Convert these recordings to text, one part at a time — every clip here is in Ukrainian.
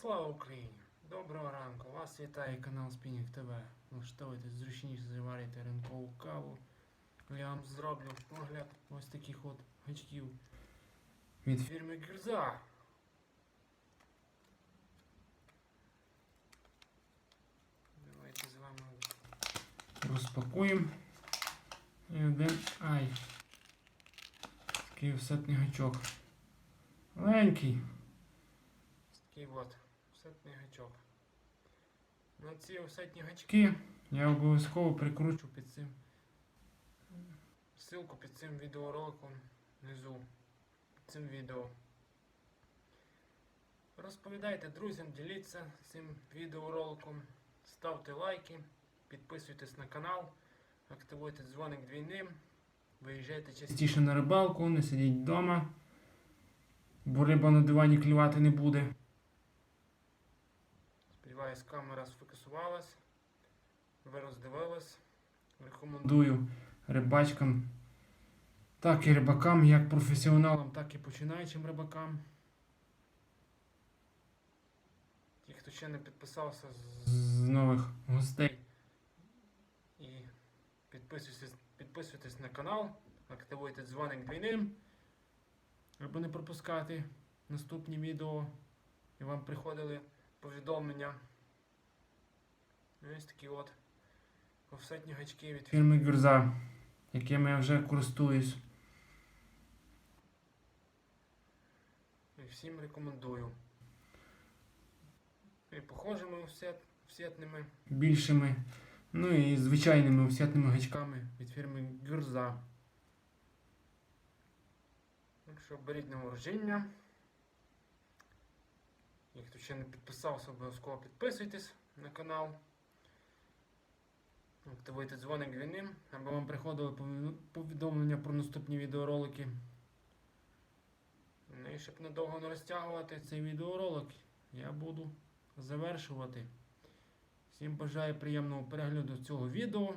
Слава Україні! Доброго ранку! Вас вітає канал Спінінг ТВ. Влаштовуйтесь зручніше заварити ранкову каву. Я вам зроблю огляд ось таких от гачків від фірми Гюрза. Давайте з вами розпакуємо. І один. Ай. Такий офсетний гачок. Маленький. Такий от офсетний гачок. На ці офсетні гачки я обов'язково прикручу під цим. Ссылку під цим відеороликом внизу. Під цим відео. Розповідайте друзям, діліться цим відеороликом, ставте лайки, підписуйтесь на канал, активуйте дзвоник двійним, виїжджайте частіше на рибалку, не сидіть вдома, бо риба на дивані клювати не буде. Сподіваюсь, камера сфокусувалась, ви роздивились. Рекомендую рибачкам, так і рибакам, як професіоналам, так і починаючим рибакам. Ті, хто ще не підписався з нових гостей. І підписуйтесь, підписуйтесь на канал, активуйте дзвоник двійним, аби не пропускати наступні відео і вам приходили повідомлення. Ось такі от офсетні гачки від фірми Гюрза, якими я вже користуюсь. І всім рекомендую. І похожими офсет, офсетними, більшими, ну і звичайними офсетними гачками від фірми Гюрза. Так що беріть на вооруження. І хто ще не підписався, обов'язково підписуйтесь на канал. Активуйте дзвоник дзвіним, аби вам приходили повідомлення про наступні відеоролики. Ну і щоб надовго не розтягувати цей відеоролик, я буду завершувати. Всім бажаю приємного перегляду цього відео.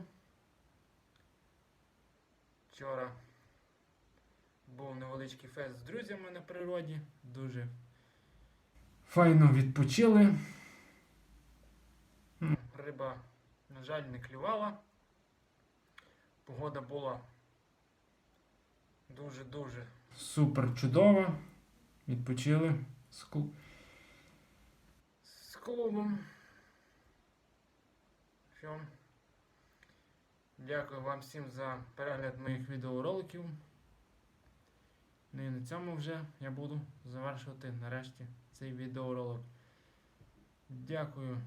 Вчора був невеличкий фест з друзями на природі. Дуже файно відпочили. Риба, на жаль, не клювала. Погода була дуже-дуже супер чудова. Відпочили з, клу... з клубом. Що? Дякую вам всім за перегляд моїх відеороликів. Ну і на цьому вже я буду завершувати нарешті цей відеоролик. Дякую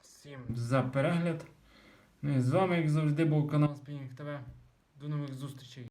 всім за перегляд. Ну і з вами, як завжди, був канал Спінінг ТВ. До нових зустрічей.